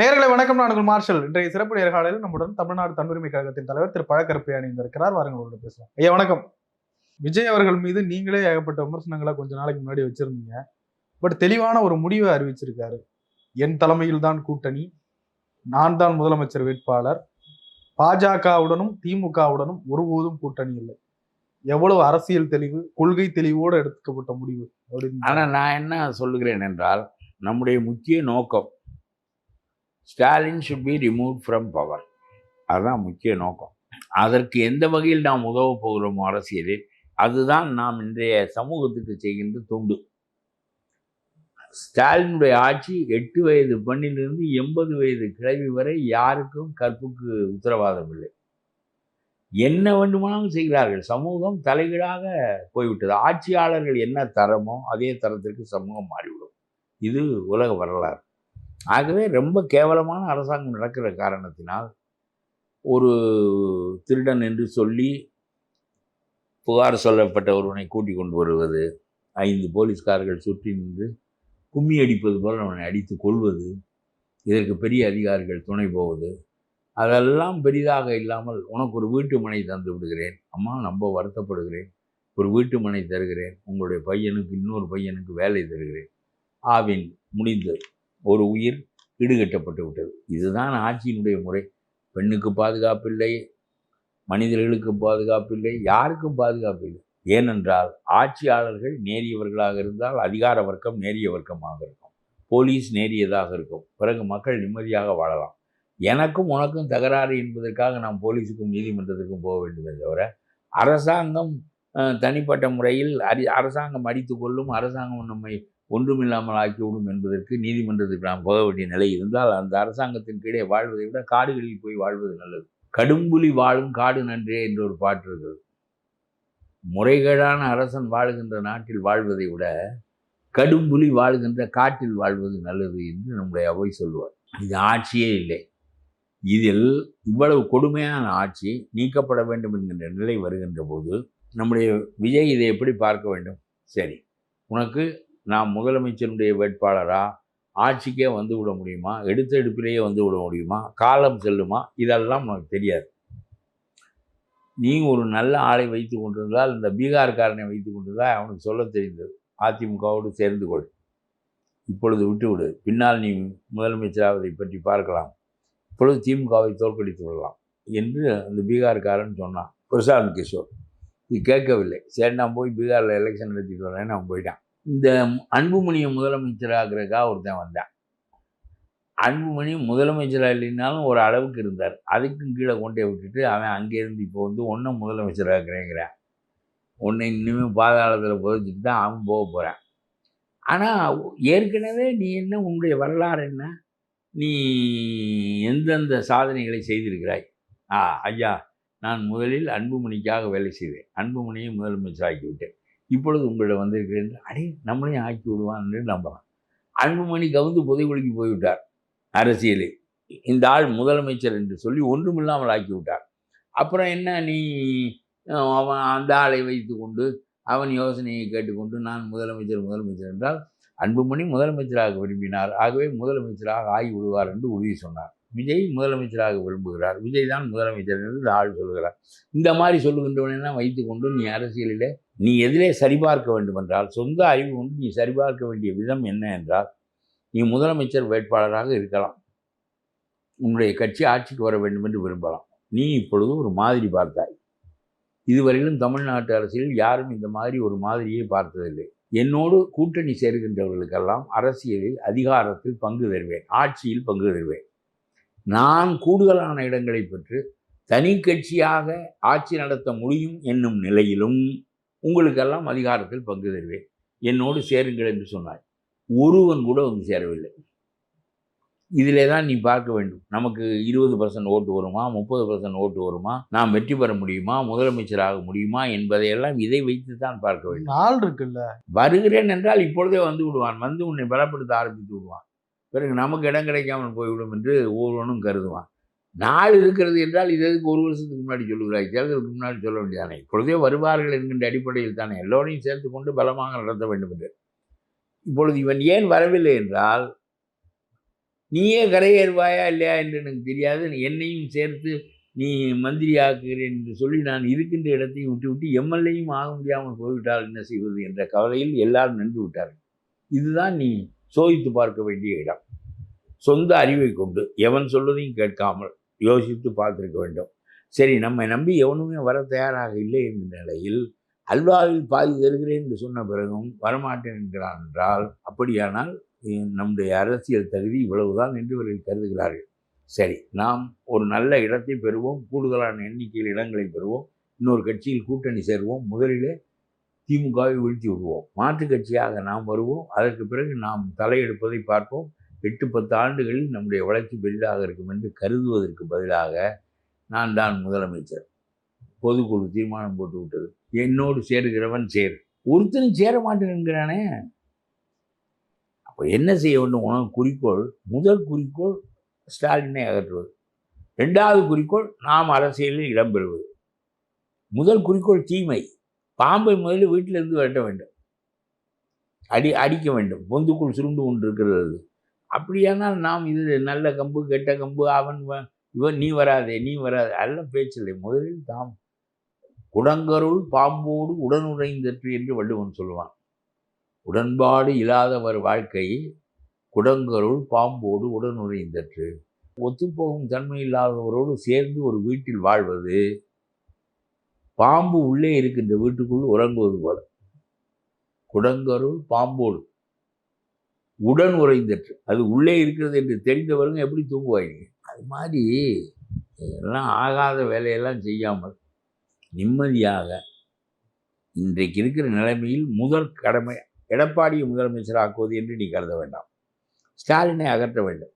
நேர்களை வணக்கம் நான் மார்ஷல். இன்றைய சிறப்பு நேர்காணலில் நம்முடன் தமிழ்நாடு தன்னுரிமை கழகத்தின் தலைவர் திரு பழக்கருப்பை அணிந்திருக்கிறார் வாருங்கள் உங்களோட பேசலாம். ஐயா வணக்கம். விஜய் அவர்கள் மீது நீங்களே ஏகப்பட்ட விமர்சனங்களை கொஞ்ச நாளைக்கு முன்னாடி வச்சிருந்தீங்க. பட் தெளிவான ஒரு முடிவை அறிவிச்சிருக்காரு. என் தலைமையில் தான் கூட்டணி. நான் தான் முதலமைச்சர் வேட்பாளர். பாஜகவுடனும் திமுகவுடனும் ஒருபோதும் கூட்டணி இல்லை. எவ்வளவு அரசியல் தெளிவு கொள்கை தெளிவோடு எடுக்கப்பட்ட முடிவு அப்படின்னு ஆனால் நான் என்ன சொல்லுகிறேன் என்றால் நம்முடைய முக்கிய நோக்கம் Stalin should be remove from power அதுதான் முக்கிய நோக்கம். அதற்கு எந்த வகையில் நாம் உதவ போகிறோமோ அரசியலில் அதுதான் நாம் இன்றைய சமூகத்துக்கு செய்கின்ற தொண்டு. ஸ்டாலினுடைய ஆட்சி எட்டு வயது பெண்ணிலிருந்து எண்பது வயது கிழவி வரை யாருக்கும் கற்புக்கு உத்தரவாதம் இல்லை. என்ன வேண்டுமானாலும் செய்கிறார்கள். சமூகம் தலைகீழாக போய்விட்டது. ஆட்சியாளர்கள் என்ன தரமோ அதே தரத்திற்கு சமூகம் மாறிவிடும். இது உலக வரலாறு. ஆகவே ரொம்ப கேவலமான அரசாங்கம் நடக்கிற காரணத்தினால் ஒரு திருடன் என்று சொல்லி புகார் சொல்லப்பட்ட ஒருவனை கூட்டிக் கொண்டு வருவது ஐந்து போலீஸ்காரர்கள் சுற்றி நின்று கும்மி அடிப்பது போல் அவனை அடித்து கொள்வது இதற்கு பெரிய அதிகாரிகள் துணை போவது அதெல்லாம் பெரிதாக இல்லாமல் உனக்கு ஒரு வீட்டு மனை தந்து விடுகிறேன் அம்மா ரொம்ப வருத்தப்படுகிறேன் ஒரு வீட்டு மனை தருகிறேன் உங்களுடைய பையனுக்கு இன்னொரு பையனுக்கு வேலை தருகிறேன் ஆவின் முடிந்தது ஒரு உயிர் ஈடுகட்டப்பட்டு விட்டது. இதுதான் ஆட்சியினுடைய முறை. பெண்ணுக்கு பாதுகாப்பில்லை மனிதர்களுக்கு பாதுகாப்பில்லை யாருக்கும் பாதுகாப்பில்லை ஏனென்றால் ஆட்சியாளர்கள் நேரியவர்களாக இருந்தால் அதிகார வர்க்கம் நேரிய வர்க்கமாக இருக்கும். போலீஸ் நேரியதாக இருக்கும். பிறகு மக்கள் நிம்மதியாக வாழலாம். எனக்கும் உனக்கும் தகராறு என்பதற்காக நாம் போலீஸுக்கும் நீதிமன்றத்திற்கும் போக வேண்டுமே தவிர அரசாங்கம் தனிப்பட்ட முறையில் அரி அரசாங்கம் அடித்து கொள்ளும் அரசாங்கம் நம்மை ஒன்றுமில்லாமல் ஆக்கிவிடும் என்பதற்கு நீதிமன்றத்துக்கு நாம் போக வேண்டிய நிலை இருந்தால் அந்த அரசாங்கத்தின் கீழே வாழ்வதை விட காடுகளில் போய் வாழ்வது நல்லது. கடும்புலி வாழும் காடு நன்றே என்று ஒரு பாட்டு இருக்கிறது முறைகேடான அரசன் வாழுகின்ற நாட்டில் வாழ்வதை விட கடும்புலி வாழ்கின்ற காட்டில் வாழ்வது நல்லது என்று நம்முடைய அவை சொல்லுவார். இது ஆட்சியே இல்லை. இதில் இவ்வளவு கொடுமையான ஆட்சி நீக்கப்பட வேண்டும் என்கின்ற நிலை வருகின்ற போது நம்முடைய விஜய் இதை எப்படி பார்க்க வேண்டும்? சரி உனக்கு நான் முதலமைச்சருடைய வேட்பாளரா? ஆட்சிக்கே வந்து விட முடியுமா? எடுத்த எடுப்பிலேயே வந்து விட முடியுமா? காலம் செல்லுமா? இதெல்லாம் உனக்கு தெரியாது. நீ ஒரு நல்ல ஆளை வைத்து கொண்டிருந்தால் இந்த பீகார்காரனை வைத்து கொண்டிருந்தால் அவனுக்கு சொல்ல தெரிந்தது. அதிமுகவோடு சேர்ந்து கொள். இப்பொழுது விட்டுவிடு பின்னால் நீ முதலமைச்சராவதை பற்றி பார்க்கலாம். இப்பொழுது திமுகவை தோற்கடித்து விடலாம் என்று அந்த பீகார்காரன் சொன்னான். பிரசாந்த் கிஷோர். இது கேட்கவில்லை. சரி நான் போய் பீகாரில் எலெக்ஷன் நடத்திட்டு வரேன்னு அவன் போயிட்டான். இந்த அன்புமணியை முதலமைச்சராகிறதுக்காக ஒருத்தன் வந்தான். அன்புமணி முதலமைச்சராக இல்லைனாலும் ஒரு அளவுக்கு இருந்தார். அதுக்கும் கீழே கொண்டே விட்டுட்டு அவன் அங்கேருந்து இப்போ வந்து ஒன்றும் முதலமைச்சராகிறேங்கிறான் ஒன்றை இன்னுமே பாதாளத்தில் புதைச்சிட்டு தான் அவன் போக போகிறான் ஆனால் ஏற்கனவே நீ என்ன உன்னுடைய வரலாறு என்ன? நீ எந்தெந்த சாதனைகளை செய்திருக்கிறாய்? ஆ ஐயா நான் முதலில் அன்புமணிக்காக வேலை செய்தேன். அன்புமணியை முதலமைச்சராக்கி விட்டேன் இப்பொழுது உங்களை வந்திருக்கிறேன் அடே நம்மளையும் ஆக்கி விடுவான் என்று நம்பலாம். அன்புமணி கவுந்து புதைகுழிக்கு போய்விட்டார். அரசியலில் இந்த ஆள் முதலமைச்சர் என்று சொல்லி ஒன்றுமில்லாமல் ஆக்கி விட்டார் அப்புறம் என்ன நீ அவன் அந்த ஆளை வைத்து கொண்டு அவன் யோசனையை கேட்டுக்கொண்டு நான் முதலமைச்சர் முதலமைச்சர் என்றால் அன்புமணி முதலமைச்சராக விரும்பினார். ஆகவே முதலமைச்சராக ஆகி விடுவார் என்று உறுதி சொன்னார். விஜய் முதலமைச்சராக விரும்புகிறார். விஜய் தான் முதலமைச்சர் என்று ஆள் சொல்கிறார். இந்த மாதிரி சொல்லுகின்றவனெல்லாம் வைத்துக்கொண்டு நீ அரசியலில் நீ எதிலே சரிபார்க்க வேண்டும் என்றால் சொந்த அறிவு கொண்டு நீ சரிபார்க்க வேண்டிய விதம் என்ன என்றால் நீ முதலமைச்சர் வேட்பாளராக இருக்கலாம். உன்னுடைய கட்சி ஆட்சிக்கு வர வேண்டும் என்று விரும்பலாம். நீ இப்பொழுது ஒரு மாதிரி பார்த்தாய். இதுவரையிலும் தமிழ்நாட்டு அரசியலில் யாரும் இந்த மாதிரி ஒரு மாதிரியே பார்த்ததில்லை. என்னோடு கூட்டணி சேர்கின்றவர்களுக்கெல்லாம் அரசியலில் அதிகாரத்தில் பங்கு தருவேன் ஆட்சியில் பங்கு தருவேன். நான் கூடுதலான இடங்களை பெற்று தனி கட்சியாக ஆட்சி நடத்த முடியும் என்னும் நிலையிலும் உங்களுக்கெல்லாம் அதிகாரத்தில் பங்கு தருவேன். என்னோடு சேருங்கள் என்று சொன்னாய். ஒருவன் கூட வந்து சேரவில்லை. இதிலே தான் நீ பார்க்க வேண்டும். நமக்கு இருபது பர்சன்ட் ஓட்டு வருமா? முப்பது பர்சன்ட் ஓட்டு வருமா? நாம் வெற்றி பெற முடியுமா? முதலமைச்சராக முடியுமா? என்பதையெல்லாம் இதை வைத்து தான் பார்க்க வேண்டும். நாள் இருக்குல்ல. வருகிறேன் என்றால் இப்பொழுதே வந்து விடுவான். வந்து உன்னை பலப்படுத்த ஆரம்பித்து விடுவான். பிறகு நமக்கு இடம் கிடைக்காமல் போய்விடும் என்று ஒவ்வொருவனும் கருதுவான். நாள் இருக்கிறது என்றால் இது எதுக்கு ஒரு வருஷத்துக்கு முன்னாடி சொல்லுகிறாய்? தேர்தலுக்கு முன்னாடி சொல்ல வேண்டியதானே? இப்பொழுதே வருவார்கள் என்கின்ற அடிப்படையில் தானே. எல்லோரையும் சேர்த்து கொண்டு பலமாக நடத்த வேண்டும் என்று. இப்பொழுது இவன் ஏன் வரவில்லை என்றால் நீயே கரையேறுவாயா இல்லையா என்று எனக்கு தெரியாது. என்னையும் சேர்த்து நீ மந்திரி ஆக்குகிறேன் என்று சொல்லி நான் இருக்கின்ற இடத்தையும் விட்டு விட்டு எம்எல்ஏயும் ஆக முடியாமல் போய்விட்டால் என்ன செய்வது என்ற கவலையில் எல்லாரும் நின்று விட்டார்கள். இதுதான் நீ சோதித்து பார்க்க வேண்டிய இடம். சொந்த அறிவை கொண்டு எவன் சொல்வதையும் கேட்காமல் யோசித்து பார்த்திருக்க வேண்டும். சரி நம்மை நம்பி எவனுமே வர தயாராக இல்லை என்ற நிலையில் அல்வாவில் பாதி தருகிறேன் என்று சொன்ன பிறகும் வரமாட்டேன் என்கிறான் என்றால் அப்படியானால் நம்முடைய அரசியல் தகுதி இவ்வளவுதான் என்று இவர்கள் கருதுகிறார்கள். சரி நாம் ஒரு நல்ல இடத்தை பெறுவோம் கூடுதலான எண்ணிக்கையில் இடங்களை பெறுவோம் இன்னொரு கட்சியில் கூட்டணி சேருவோம் முதலிலே திமுகவை வீழ்த்தி விடுவோம். மாற்றுக் கட்சியாக நாம் வருவோம் அதற்கு பிறகு நாம் தலையெடுப்பதை பார்ப்போம் எட்டு பத்து ஆண்டுகளில் நம்முடைய வளர்ச்சி பெரிதாக இருக்கும் என்று கருதுவதற்கு பதிலாக நான் தான் முதலமைச்சர். பொதுக்குழு தீர்மானம் போட்டு விட்டது. என்னோடு சேருகிறவன் சேர். ஒருத்தனும் சேர மாட்டேன் என்கிறானே. அப்போ என்ன செய்ய வேண்டும்? உனக்கு குறிக்கோள் முதல் குறிக்கோள் ஸ்டாலினை அகற்றுவது. ரெண்டாவது குறிக்கோள் நாம் அரசியலில் இடம்பெறுவது முதல் குறிக்கோள் தீமை. பாம்பை முதலில் வீட்டிலிருந்து விரட்ட வேண்டும். அடி அடிக்க வேண்டும். பொந்துக்குள் சுருண்டு கொண்டிருக்கிறது. அப்படியானால் நாம் இது நல்ல கம்பு கெட்ட கம்பு அவன் இவன் நீ வராதே நீ வராதே. அல்ல பேச்சில்லை. முதலில் தாம் குடங்கருள் பாம்போடு உடனுறைந்தற்று என்று வள்ளுவன் சொல்லுவான். உடன்பாடு இல்லாதவர் வாழ்க்கை குடங்கருள் பாம்போடு உடனுறைந்தற்று ஒத்துப்போகும் தன்மை இல்லாதவரோடு சேர்ந்து ஒரு வீட்டில் வாழ்வது பாம்பு உள்ளே இருக்கின்ற வீட்டுக்குள் உறங்குவது போல. குடங்கருள் பாம்போடு உடன் உறைந்தற்று. அது உள்ளே இருக்கிறது என்று தெரிந்தவருங்க எப்படி தூங்குவாங்க அது மாதிரி எல்லாம் ஆகாத வேலையெல்லாம் செய்யாமல் நிம்மதியாக இன்றைக்கு இருக்கிற நிலைமையில் முதல் கடமை எடப்பாடியை முதலமைச்சராக்குவது என்று நீ கருத வேண்டாம். ஸ்டாலினை அகற்ற வேண்டும்.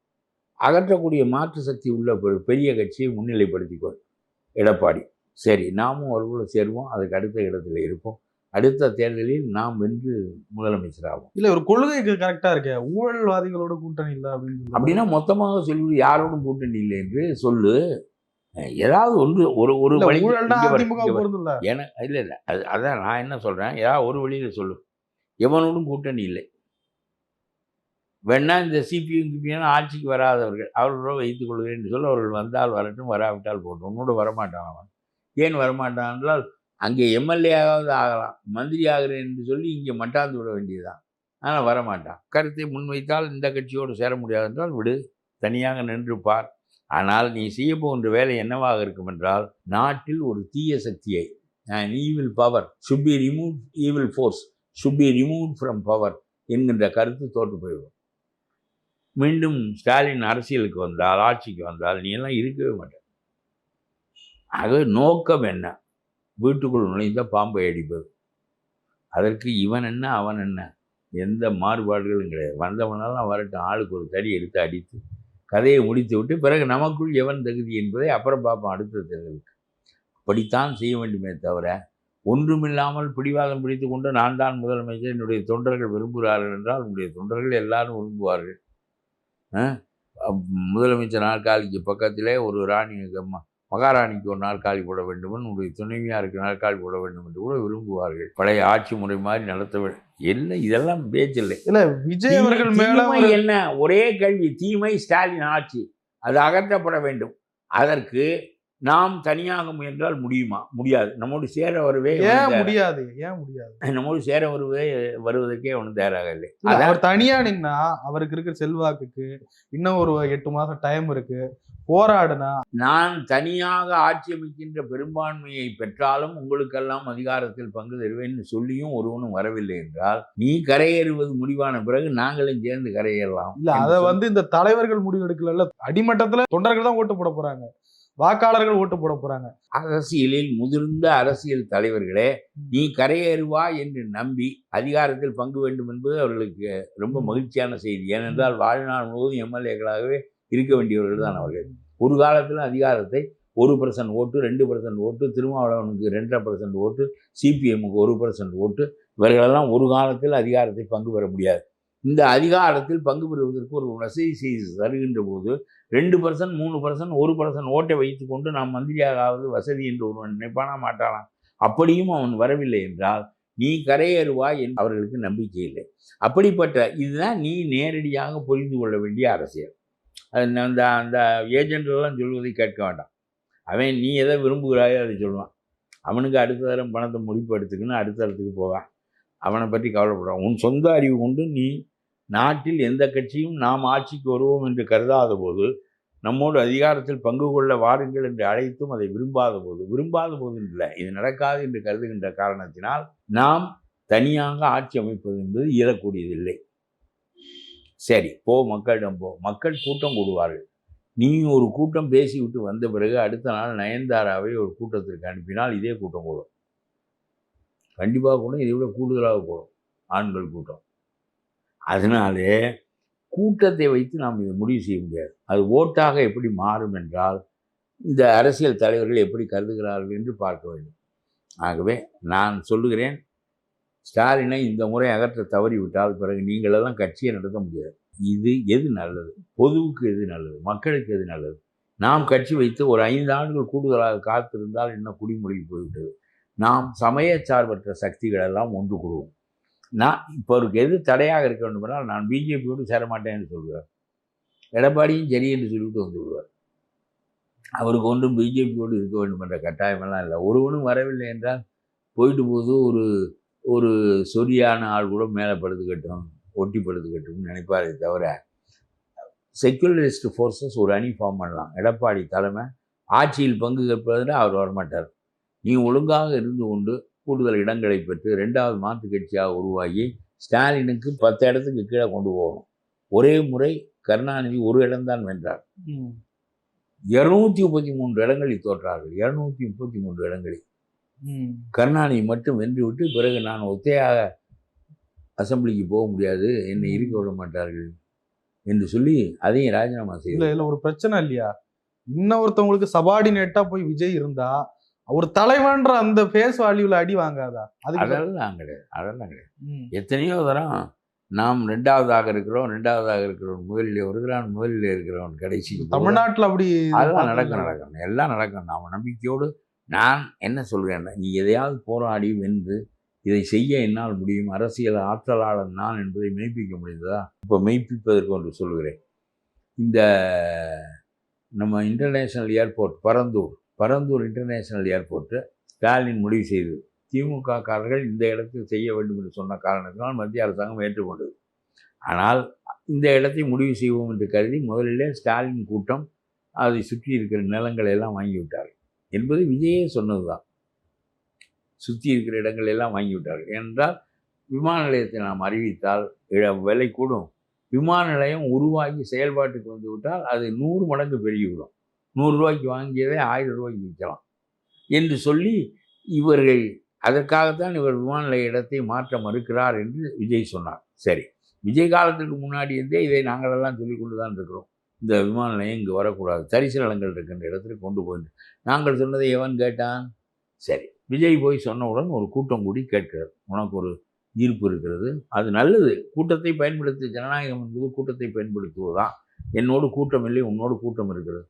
அகற்றக்கூடிய மாற்று சக்தி உள்ள பெ- பெரிய கட்சியை முன்னிலைப்படுத்திக்கொள். எடப்பாடி. சரி நாமும் அவர்களோடு சேருவோம். அதுக்கு அடுத்த இடத்துல இருப்போம். அடுத்த தேர்தலில் நாம் வென்று முதலமைச்சராகும் இல்ல ஒரு கொள்கைக்கு கரெக்டா இருக்க. ஊழல்வாதிகளோட கூட்டணி இல்ல அப்படின்னு. அப்படின்னா மொத்தமாக சொல்லி யாரோடும் கூட்டணி இல்லை என்று சொல்லு. ஏதாவது ஒன்று ஒரு ஒரு வழி. பொருந்தும் இல்ல இல்லை அது அதான் நான் என்ன சொல்கிறேன் ஏதாவது ஒரு வழியில் சொல்லு. எவனோடும் கூட்டணி இல்லை. வேணா இந்த சிபிஎம் கிபிஎம் ஆட்சிக்கு வராதவர்கள் அவர்களோட வைத்துக் கொள்கிறேன் சொல்ல. அவர்கள் வந்தால் வரட்டும் வராவிட்டால் போட்டும். உன்னோட வரமாட்டான் அவன். ஏன் வரமாட்டான் என்றால் அங்கே எம்எல்ஏவாவது ஆகலாம். மந்திரி ஆகிறேன் என்று சொல்லி இங்கே மட்டாந்து விட வேண்டியதுதான். ஆனால் வரமாட்டான். கருத்தை முன்வைத்தால் இந்த கட்சியோடு சேர முடியாது என்றால் விடு. தனியாக நின்று பார் ஆனால் நீ செய்ய போகின்ற வேலை என்னவாக இருக்கும் என்றால் நாட்டில் ஒரு தீய சக்தியை evil power should remove evil force should remove from power என்கின்ற கருத்து தோற்று போய்விடும். மீண்டும் ஸ்டாலின் அரசியலுக்கு வந்தால் ஆட்சிக்கு வந்தால் நீ எல்லாம் இருக்கவே மாட்ட. ஆகவே நோக்கம் என்ன? வீட்டுக்குள் நுழைந்த பாம்பை அடிப்பது அதற்கு இவன் என்ன அவன் என்ன? எந்த மாறுபாடுகளும் கிடையாது. வந்தவனெல்லாம் வரட்டும். ஆளுக்கு ஒரு தடி எடுத்து அடித்து கதையை முடித்து விட்டு பிறகு நமக்குள் எவன் தகுதி என்பதை அப்புறம் பார்ப்போம். அடுத்த தேர்தலுக்கு. அப்படித்தான் செய்ய வேண்டுமே தவிர ஒன்றுமில்லாமல் பிடிவாதம் பிடித்து கொண்டு நான் தான் முதலமைச்சர். என்னுடைய தொண்டர்கள் விரும்புகிறார்கள் என்றால் உன்னுடைய தொண்டர்கள் எல்லாரும் விரும்புவார்கள். முதலமைச்சர் நாற்காலிக்கு பக்கத்திலே ஒரு ராணி அம்மா மகாராணிக்கு ஒரு நாற்காலி போட வேண்டும் உன்னுடைய துணைவியாருக்கு நாற்காலி போட வேண்டும் என்று கூட விரும்புவார்கள். பழைய ஆட்சி முறை மாதிரி நடத்த வேண்டும் என்ன இதெல்லாம் பேச்சில்லை. இல்ல விஜய் அவர்கள் மேல என்ன? ஒரே கேள்வி தீமை ஸ்டாலின் ஆட்சி. அது அகற்றப்பட வேண்டும். அதற்கு நாம் தனியாக முயன்றால் முடியுமா? முடியாது. நம்மோடு சேர வருவே ஏன் முடியாது? ஏன் முடியாது? நம்மோடு சேர வருவே வருவதற்கே அவனுக்கு தயாராக இல்லை. அவர் தனியா நின்னா அவருக்கு இருக்கிற செல்வாக்குக்கு இன்னும் ஒரு எட்டு மாசம் டைம் இருக்கு. போராடுனா? நான் தனியாக ஆட்சி அமைக்கின்ற பெரும்பான்மையை பெற்றாலும் உங்களுக்கெல்லாம் அதிகாரத்தில் பங்கு தருவேன்னு சொல்லியும் ஒருவனும் வரவில்லை என்றால் நீ கரையேறுவது முடிவான பிறகு நாங்களும் சேர்ந்து கரையேறலாம் இல்ல அத வந்து இந்த தலைவர்கள் முடிவெடுக்கல அடிமட்டத்துல தொண்டர்கள் தான் ஓட்டு போட போறாங்க. வாக்காளர்கள் ஓட்டு போட போறாங்க. அரசியலில் முதிர்ந்த அரசியல் தலைவர்களே நீ கரையேறுவா என்று நம்பி அதிகாரத்தில் பங்கு வேண்டும் என்பது அவர்களுக்கு ரொம்ப மகிழ்ச்சியான செய்தி. ஏனென்றால் வாழ்நாள் முழுவதும் எம்எல்ஏக்களாகவே இருக்க வேண்டியவர்கள் தான் அவர்கள். ஒரு காலத்தில் அதிகாரத்தை ஒரு பர்சன்ட் ஓட்டு ரெண்டு பர்சன்ட் ஓட்டு திருமாவளவனுக்கு ரெண்டரை பர்சன்ட் ஓட்டு சிபிஎம்முக்கு ஒரு பர்சன்ட் ஓட்டு இவர்களெல்லாம் ஒரு காலத்தில் அதிகாரத்தை பங்கு பெற முடியாது. இந்த அதிகாரத்தில் பங்கு பெறுவதற்கு ஒரு வசதி செய்து தருகின்ற போது ரெண்டு பர்சன்ட் மூணு பர்சன்ட் ஒரு பர்சன்ட் ஓட்டை வைத்துக்கொண்டு நாம் மந்திரியாகாவது வசதி என்று ஒருவன் நினைப்பானா மாட்டானாம் அப்படியும் அவன் வரவில்லை என்றால் நீ கரையேறுவாய் என்று அவர்களுக்கு நம்பிக்கை இல்லை. அப்படிப்பட்ட இதுதான் நீ நேரடியாக புரிந்து கொள்ள வேண்டிய அரசியல். அது அந்த அந்த ஏஜென்ட்லாம் சொல்வதை கேட்க வேண்டாம். அவன் நீ எதை விரும்புகிறாயோ அதை சொல்லுவான். அவனுக்கு அடுத்த தரம் பணத்தை முடிப்பு எடுத்துக்கணும் அடுத்த இடத்துக்கு போவான். அவனை பற்றி கவலைப்படுறான் உன் சொந்த அறிவு கொண்டு நீ நாட்டில் எந்த கட்சியும் நாம் ஆட்சிக்கு வருவோம் என்று கருதாத போது நம்மோடு அதிகாரத்தில் பங்கு கொள்ள வாருங்கள் என்று அழைத்தும் அதை விரும்பாத போது விரும்பாத போது இல்லை இது நடக்காது என்று கருதுகின்ற காரணத்தினால் நாம் தனியாக ஆட்சி அமைப்பது என்பது இயலக்கூடியதில்லை. சரி போ மக்களிடம் போ. மக்கள் கூட்டம் கூடுவார்கள். நீ ஒரு கூட்டம் பேசிவிட்டு வந்த பிறகு அடுத்த நாள் நயன்தாராவை ஒரு கூட்டத்திற்கு அனுப்பினால் இதே கூட்டம் கூடும். கண்டிப்பாக கூடும் இதை விட கூடுதலாக கூடும். ஆண்கள் கூட்டம். அதனாலே கூட்டத்தை வைத்து நாம் இதை முடிவு செய்ய முடியாது. அது ஓட்டாக எப்படி மாறும் என்றால் இந்த அரசியல் தலைவர்கள் எப்படி கருதுகிறார்கள் என்று பார்க்க வேண்டும். ஆகவே நான் சொல்லுகிறேன் ஸ்டாலினை இந்த முறை அகற்ற தவறிவிட்டால் பிறகு நீங்களெல்லாம் கட்சியை நடத்த முடியாது. இது எது நல்லது? பொதுவுக்கு எது நல்லது? மக்களுக்கு எது நல்லது? நாம் கட்சி வைத்து ஒரு ஐந்து ஆண்டுகள் கூடுதலாக காத்திருந்தால் என்ன குடிமொழி போய்விட்டது? நாம் சமய சார்பற்ற சக்திகளெல்லாம் ஒன்று கூடுவோம். நான் இப்போ அவருக்கு எது தடையாக இருக்க வேண்டுமென்றால் நான் பிஜேபியோடு சேரமாட்டேன்னு சொல்கிறார் எடப்பாடியும் சரி என்று சொல்லிட்டு வந்து விடுவார் அவருக்கு ஒன்றும் பிஜேபியோடு இருக்க வேண்டும் என்ற கட்டாயமெல்லாம் இல்லை. ஒருவனும் வரவில்லை என்றால் போயிட்டு போது ஒரு ஒரு சொரியான ஆள் கூட மேலே படுத்துக்கட்டும் ஒட்டி படுத்துக்கட்டும்னு நினைப்பாரே தவிர செக்யூலரிஸ்ட் ஃபோர்ஸஸ் ஒரு அணி ஃபார்ம் பண்ணலாம். எடப்பாடி தலைமை ஆட்சியில் பங்கு கேட்பதில் அவர் வரமாட்டார். நீ ஒழுங்காக இருந்து கொண்டு கூடுதல் இடங்களை பெற்று ரெண்டாவது மாற்று கட்சியாக உருவாகி ஸ்டாலினுக்கு பத்து இடத்துக்கு கீழே கொண்டு போகணும். ஒரே முறை கருணாநிதி ஒரு இடம்தான் வென்றார். இருநூத்தி முப்பத்தி மூன்று இடங்களில் தோற்றார்கள். இருநூத்தி முப்பத்தி மூன்று இடங்களில். கருணாநிதி மட்டும் வென்று விட்டு பிறகு நான் ஒத்தையாக அசெம்பிளிக்கு போக முடியாது. என்னை இருக்க விட மாட்டார்கள் என்று சொல்லி அதையும் ராஜினாமா இல்ல செய்தார் இதுல ஒரு பிரச்சனை இல்லையா? இன்னொருத்தவங்களுக்கு சபார்டினேட்டா போய் விஜய் இருந்தா ஒரு தலைவன்ற அந்த ஃபேஸ் வேல்யூல அடி வாங்காதா? அதுக்கு அதெல்லாம் கிடையாது அதெல்லாம் கிடையாது. எத்தனையோ தரம் நாம் ரெண்டாவதாக இருக்கிறோம் ரெண்டாவதாக இருக்கிறோம் முதலில் வருகிறான் முதலில் இருக்கிறவன் கடைசி தமிழ்நாட்டுல அப்படி அதெல்லாம் நடக்கும் நடக்கும். எல்லாம் நடக்கும். நாம் நம்பிக்கையோடு நான் என்ன சொல்கிறேன் நீ எதையாவது போராடி வென்று இதை செய்ய என்னால் முடியும். அரசியல் ஆற்றலாளர் நான் என்பதை மெய்ப்பிக்க முடிந்ததா? இப்போ மெய்ப்பிப்பதற்கு ஒன்று சொல்கிறேன் இந்த நம்ம international airport Parandur Parandur international airport Stalin முடிவு செய்தது. திமுக காரர்கள் இந்த இடத்தில் செய்ய வேண்டும் என்று சொன்ன காரணத்தினால் மத்திய அரசாங்கம் ஏற்றுக்கொண்டது. ஆனால் இந்த இடத்தை முடிவு செய்வோம் என்று கருதி முதலிலே ஸ்டாலின் கூட்டம் அதை சுற்றி இருக்கிற நிலங்களை எல்லாம் வாங்கிவிட்டார்கள் என்பது விஜயே சொன்னதுதான். சுற்றி இருக்கிற இடங்கள் எல்லாம் வாங்கிவிட்டார்கள் என்றால் விமான நிலையத்தை நாம் அறிவித்தால் விலை கூடும். விமான நிலையம் உருவாகி செயல்பாட்டுக்கு வந்துவிட்டால் அது நூறு மடங்கு பெருகிவிடும். நூறுரூவாய்க்கு வாங்கியதை ஆயிரம் ரூபாய்க்கு விற்கலாம். என்று சொல்லி இவர்கள் அதற்காகத்தான் இவர் விமான நிலைய இடத்தை மாற்ற மறுக்கிறார் என்று விஜய் சொன்னார். சரி விஜய் காலத்துக்கு முன்னாடி இருந்தே இதை நாங்களெல்லாம் சொல்லிக் கொண்டு தான் இருக்கிறோம். இந்த விமான நிலையம் இங்கே வரக்கூடாது. தரிசு நிலங்கள் இருக்கின்ற இடத்துல கொண்டு போயிட்டு நாங்கள் சொன்னதை எவன் கேட்டான்? சரி விஜய் போய் சொன்னவுடன் ஒரு கூட்டம் கூடி கேட்கிறது. உனக்கு ஒரு ஈர்ப்பு இருக்கிறது. அது நல்லது. கூட்டத்தை பயன்படுத்தி ஜனநாயகம் என்பது கூட்டத்தை பயன்படுத்துவதுதான். என்னோடு கூட்டம் இல்லை உன்னோடு கூட்டம் இருக்கிறது.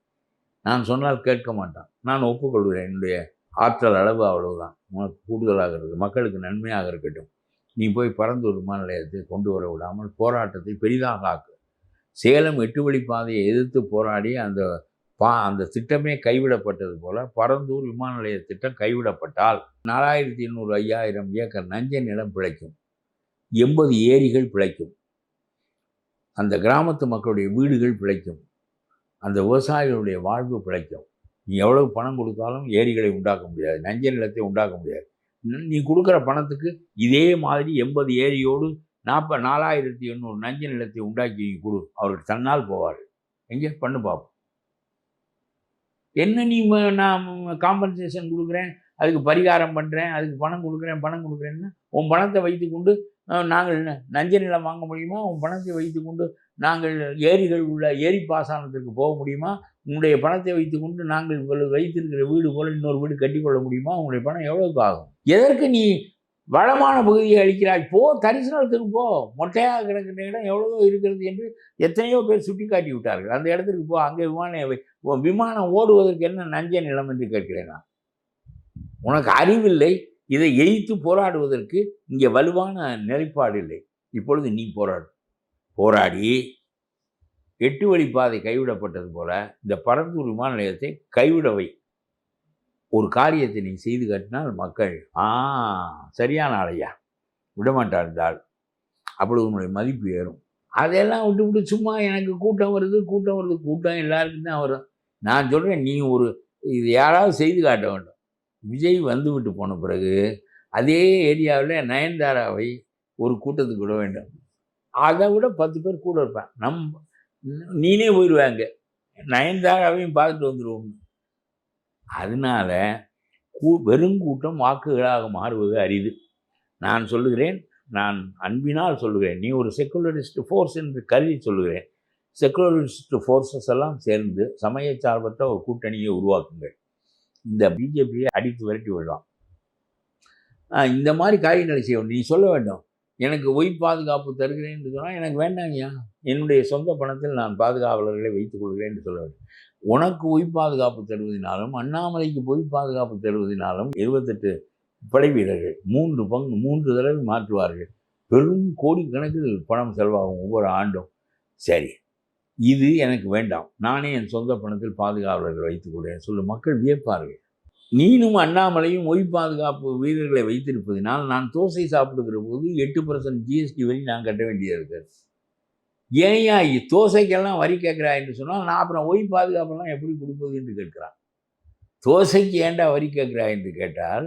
நான் சொன்னால் கேட்க மாட்டான். நான் ஒப்புக்கொள்கிறேன். என்னுடைய ஆற்றல் அளவு அவ்வளவுதான். உனக்கு கூடுதலாகிறது மக்களுக்கு நன்மையாக இருக்கட்டும். நீ போய் பரந்தூர் விமான நிலையத்தை கொண்டு வர விடாமல் போராட்டத்தை பெரிதாக ஆக்கு. சேலம் எட்டு வழி பாதையை எதிர்த்து போராடி அந்த பா அந்த திட்டமே கைவிடப்பட்டது போல பரந்தூர் விமான நிலைய திட்டம் கைவிடப்பட்டால் நாலாயிரத்தி எண்ணூறு ஐயாயிரம் ஏக்கர் நஞ்சை நிலம் பிழைக்கும். எண்பது ஏரிகள் பிழைக்கும். அந்த கிராமத்து மக்களுடைய வீடுகள் பிழைக்கும். அந்த விவசாயிகளுடைய வாழ்வு பிழைக்கும். நீ எவ்வளவு பணம் கொடுத்தாலும் ஏரிகளை உண்டாக்க முடியாது. நஞ்ச நிலத்தை உண்டாக்க முடியாது. நீ- கொடுக்குற பணத்துக்கு இதே மாதிரி எண்பது ஏரியோடு நாற்ப நாலாயிரத்தி எண்ணூறு நஞ்ச நிலத்தை உண்டாக்கி நீ கொடு. அவருக்கு தன்னால் போவார் எங்கே? பண்ணு பார்ப்போம் என்ன நீ நான் காம்பன்சேஷன் கொடுக்குறேன் அதுக்கு பரிகாரம் பண்ணுறேன் அதுக்கு பணம் கொடுக்குறேன் பணம் கொடுக்குறேன்னா உன் பணத்தை வைத்துக்கொண்டு கொண்டு நாங்கள் என்ன நிலம் வாங்க முடியுமா? உன் பணத்தை வைத்துக்கொண்டு நாங்கள் ஏரிகள் உள்ள ஏரி பாசனத்திற்கு போக முடியுமா? உங்களுடைய பணத்தை வைத்துக்கொண்டு நாங்கள் இவ்வளவு வைத்திருக்கிற வீடு போல இன்னொரு வீடு கட்டிக்கொள்ள முடியுமா? உங்களுடைய பணம் எவ்வளவுக்கு ஆகும்? எதற்கு நீ வளமான பகுதியை அளிக்கிறாய்? போ தரிசனத்துக்கு போ. மொட்டையாக கிடக்கிற இடம் எவ்வளவோ இருக்கிறது என்று எத்தனையோ பேர் சுட்டி காட்டி விட்டார்கள். அந்த இடத்துக்கு போ. அங்கே விமான வை- விமானம் ஓடுவதற்கு என்ன நஞ்ச நிலம் என்று கேட்கிறேன்? நான் உனக்கு அறிவில்லை. இதை எய்த்து போராடுவதற்கு இங்கே வலுவான நிலைப்பாடு இல்லை. இப்பொழுது நீ போராடு. போராடி எட்டு வழி பாதை கைவிடப்பட்டது போல இந்த பரந்தூர் விமான நிலையத்தை கைவிடவை ஒரு காரியத்தை நீ செய்து காட்டினால் மக்கள் ஆ சரியான ஆளையா? விடமாட்டார் அப்படி உங்களுடைய மதிப்பு ஏறும். அதெல்லாம் விட்டு விட்டு சும்மா எனக்கு கூட்டம் வருது கூட்டம் வருது கூட்டம் எல்லாருக்கும் தான் வரும். நான் சொல்கிறேன் நீ ஒரு இது யாராவது செய்து காட்ட வேண்டும். விஜய் வந்து விட்டு போன பிறகு அதே ஏரியாவில் நயன்தாராவை ஒரு கூட்டத்துக்கு விட வேண்டும். அதை விட பத்து பேர் கூட இருப்பேன். நம் நீனே போயிடுவாங்க நயன்தாராவையும் பார்த்துட்டு வந்துடுவோம் அதனால கூ வெறுங்கூட்டம் வாக்குகளாக மாறுவது அரிது. நான் சொல்லுகிறேன் நான் அன்பினால் சொல்லுகிறேன். நீ ஒரு செக்குலரிஸ்ட் ஃபோர்ஸ் என்று கருதி சொல்லுகிறேன். செக்குலரிஸ்ட் ஃபோர்ஸஸ் எல்லாம் சேர்ந்து சமய சார்பற்ற ஒரு கூட்டணியை உருவாக்குங்கள். இந்த பிஜேபியை அடித்து விரட்டி விடலாம். இந்த மாதிரி காரியங்களை செய்யணும். நீ சொல்ல வேண்டும். எனக்கு ஒய் பாதுகாப்பு தருகிறேன் சொன்னால் எனக்கு வேண்டாங்கய்யா என்னுடைய சொந்த பணத்தில் நான் பாதுகாவலர்களை வைத்துக் கொள்கிறேன் என்று சொல்ல வேண்டும். உனக்கு ஒய் பாதுகாப்பு தருவதினாலும் அண்ணாமலைக்கு பொய் பாதுகாப்பு தருவதினாலும் இருபத்தெட்டு படை வீரர்கள் மூன்று பங்கு மூன்று தடவை மாற்றுவார்கள். பெரும் கோடிக்கணக்கில் பணம் செலவாகும் ஒவ்வொரு ஆண்டும். சரி இது எனக்கு வேண்டாம். நானே என் சொந்த பணத்தில் பாதுகாவலர்கள் வைத்துக் கொள்கிறேன் சொல்லு மக்கள் வியப்பார்கள். நீனும் அண்ணாமலையும் ஒய் பாதுகாப்பு வீரர்களை வைத்திருப்பதினால் நான் தோசை சாப்பிடுகிற போது எட்டு பர்சன்ட் ஜிஎஸ்டி வரி நான் கட்ட வேண்டியது இருக்கிறது ஏன்யா தோசைக்கெல்லாம் வரி கேட்குறா என்று சொன்னால் நான் அப்புறம் ஒய் பாதுகாப்பெல்லாம் எப்படி கொடுப்பது என்று கேட்குறான். தோசைக்கு ஏன்டா வரி கேட்குறா என்று கேட்டால்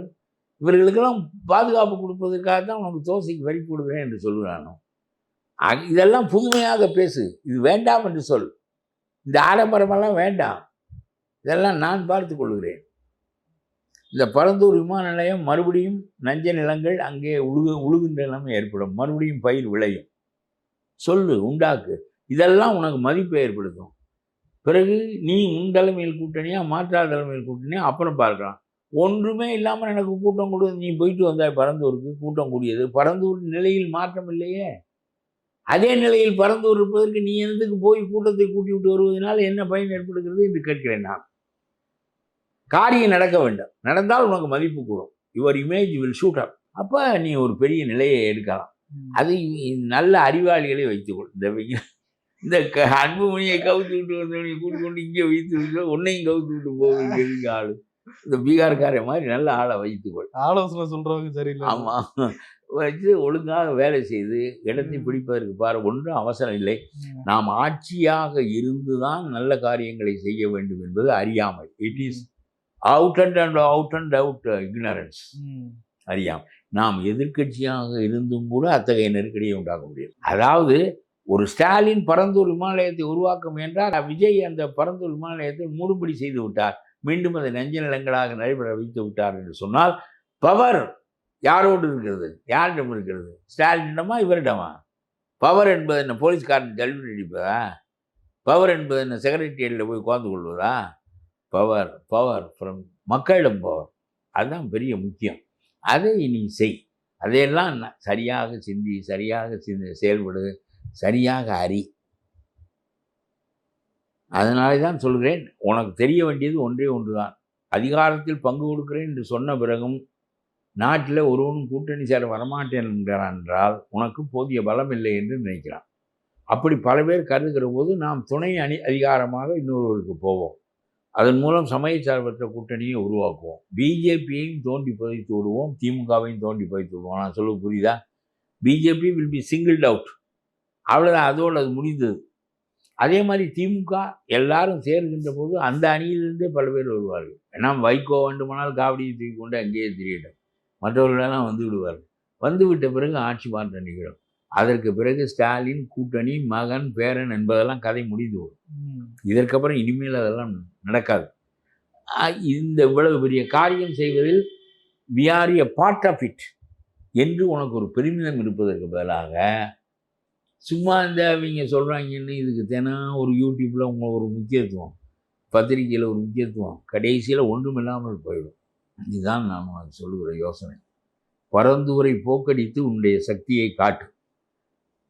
இவர்களுக்கெல்லாம் பாதுகாப்பு கொடுப்பதற்காக தான் உனக்கு தோசைக்கு வரி கொடுக்குறேன் என்று சொல்கிறானோ இதெல்லாம் புதுமையாக பேசு. இது வேண்டாம் என்று சொல். இந்த ஆடம்பரமெல்லாம் வேண்டாம். இதெல்லாம் நான் பார்த்து கொள்கிறேன். இந்த பரந்தூர் விமான நிலையம் மறுபடியும் நஞ்ச நிலங்கள் அங்கே உழுகு உழுகின்ற நிலைமை ஏற்படும். மறுபடியும் பயிர் விளையும். சொல்லு உண்டாக்கு. இதெல்லாம் உனக்கு மதிப்பை ஏற்படுத்தும். பிறகு நீ உன் தலைமையில் கூட்டணியா மாற்றார் தலைமையில் கூட்டணியா? அப்புறம் பார்க்கலாம். ஒன்றுமே இல்லாமல் எனக்கு கூட்டம் கொடு நீ போயிட்டு வந்தாய் பரந்தூருக்கு கூட்டம் கூடியது. பரந்தூர் நிலையில் மாற்றம் இல்லையே. அதே நிலையில் பரந்தூர் இருப்பதற்கு நீ எதுக்கு போய் கூட்டத்தை கூட்டி விட்டு வருவதனால் என்ன பயன் ஏற்படுகிறது என்று கேட்கிறேன் நான். காரியம் நடக்க வேண்டும். நடந்தால் உனக்கு மதிப்பு கூடும். Your image will shoot up அப்போ நீ ஒரு பெரிய நிலையை எடுக்கலாம். அது நல்ல அறிவாளிகளை வைத்துக்கொள். இந்த இந்த க அன்புமணியை கவுத்து விட்டு வந்தவனை கூட்டி கொண்டு இங்கே வைத்து விட்டு உன்னையும் கவுத்து விட்டு போவீங்க ஆளு இந்த பீகார்கார மாதிரி நல்ல ஆளை வைத்துக்கொள். ஆலோசனை சொல்றவங்க சரியில்லை. ஆமாம் வச்சு ஒழுங்காக வேலை செய்து இடத்தை. பிடிப்பதற்கு பாரு ஒன்றும் அவசரம் இல்லை. நாம் ஆட்சியாக இருந்துதான் நல்ல காரியங்களை செய்ய வேண்டும் என்பது அறியாமை. It is out and and out and out ignorance. அறியாமை. நாம் எதிர்க்கட்சியாக இருந்தும் கூட அத்தகைய நெருக்கடியை உண்டாக்க முடியும் அதாவது ஒரு ஸ்டாலின் பரந்தூர் விமான நிலையத்தை உருவாக்க முயன்றார். விஜய் அந்த பரந்தூர் விமான நிலையத்தை மூடுபடி செய்து விட்டார். மீண்டும் அதை நெஞ்ச நிலங்களாக நடைபெற வைத்து விட்டார் என்று சொன்னால் பவர் யாரோடு இருக்கிறது? யாரிடம் இருக்கிறது? ஸ்டாலினிடமா இவரிடமா? பவர் என்பது என்ன போலீஸ்காரன் ஜல்வி அடிப்பதா பவர் என்பது என்ன செக்ரட்டரியேட்டில் போய் உட்கார்ந்து கொள்வதா? பவர் பவர் ஃப்ரம் மக்களிடம் பவர் அதுதான் பெரிய முக்கியம். அதை நீ செய். அதையெல்லாம் ந- சரியாக சிந்தி சரியாக சிந்தி செயல்படு சரியாக அறி. அதனாலே தான் சொல்கிறேன் உனக்கு தெரிய வேண்டியது ஒன்றே ஒன்று தான் அதிகாரத்தில் பங்கு கொடுக்கிறேன் என்று சொன்ன பிறகும் நாட்டில் ஒருவனும் கூட்டணி சேர வரமாட்டேன் என்கிறான் என்றால் உனக்கு போதிய பலம் இல்லை என்று நினைக்கிறான். அப்படி பல பேர் கருதுகிற போது நாம் துணை அணி அதிகாரமாக இன்னொருவருக்கு போவோம். அதன் மூலம் சமய சார்பற்ற கூட்டணியை உருவாக்குவோம். பிஜேபியையும் தோண்டி புதைத்து விடுவோம். திமுகவையும் தோண்டி புதைத்து விடுவோம். நான் சொல்ல புரியுதா? BJP will be singled out அவ்வளோதான் அதோடு அது முடிந்தது. அதே மாதிரி திமுக எல்லாரும் சேர்கின்ற போது அந்த அணியிலிருந்தே பல பேர் வருவார்கள். ஏன்னா வைகோ வேண்டுமானால் காவடியை தூக்கி கொண்டு அங்கேயே திரியட்டும் மற்றவர்களெல்லாம் வந்து விடுவார்கள். வந்து விட்ட பிறகு ஆட்சி மாற்றம் நிகழும். அதற்கு பிறகு ஸ்டாலின் கூட்டணி மகன் பேரன் என்பதெல்லாம் கதை முடிந்து விடும். ம். இதற்கப்புறம் இனிமேல் அதெல்லாம் நடக்காது. இந்த இவ்வளவு பெரிய காரியம் செய்வதில் we are a part of it என்று உனக்கு ஒரு பெருமிதம் இருப்பதற்கு பதிலாக சும்மா இந்த அவங்க சொல்கிறாங்கன்னு இதுக்கு தினம் ஒரு யூடியூப்பில் உங்க ஒரு முக்கியத்துவம் பத்திரிக்கையில் ஒரு முக்கியத்துவம் கடைசியில் ஒன்றுமில்லாமல் போயிடும். இதுதான் நான் சொல்லுகிற யோசனை. பரந்துரை போக்கடித்து உன்னுடைய சக்தியை காட்டு.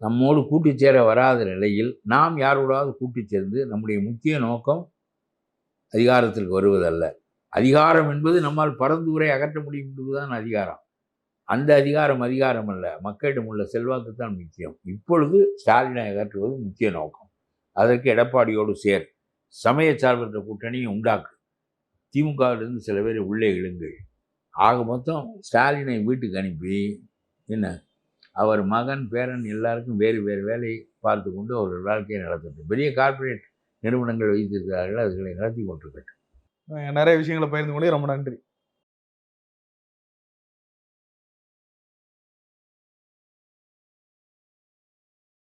நம்மோடு கூட்டு சேர வராத நிலையில் நாம் யாரோடாவது கூட்டு சேர்ந்து நம்முடைய முக்கிய நோக்கம் அதிகாரத்திற்கு வருவதல்ல. அதிகாரம் என்பது நம்மால் பரந்துரை அகற்ற முடியும் என்பதுதான் அதிகாரம். அந்த அதிகாரம் அதிகாரம் அல்ல. மக்களிடம் உள்ள செல்வாக்கு தான் முக்கியம். இப்பொழுது ஸ்டாலினை அகற்றுவது முக்கிய நோக்கம். அதற்கு எடப்பாடியோடு சேர். சமய சார்பற்ற கூட்டணியை உண்டாக்கு. திமுகவிலிருந்து சில பேர் உள்ளே இழுங்கள். ஆக மொத்தம் ஸ்டாலினை வீட்டுக்கு அனுப்பி என்ன? அவர் மகன் பேரன் எல்லாருக்கும் வேறு வேறு வேலையை பார்த்து கொண்டு அவர்கள் வாழ்க்கையை நடத்தட்டும் பெரிய கார்ப்பரேட் நிறுவனங்கள் வைத்திருக்கிறார்கள் அதுகளை நடத்தி கொண்டிருக்கட்டும் நிறைய விஷயங்களை பகிர்ந்து கொண்டு ரொம்ப நன்றி.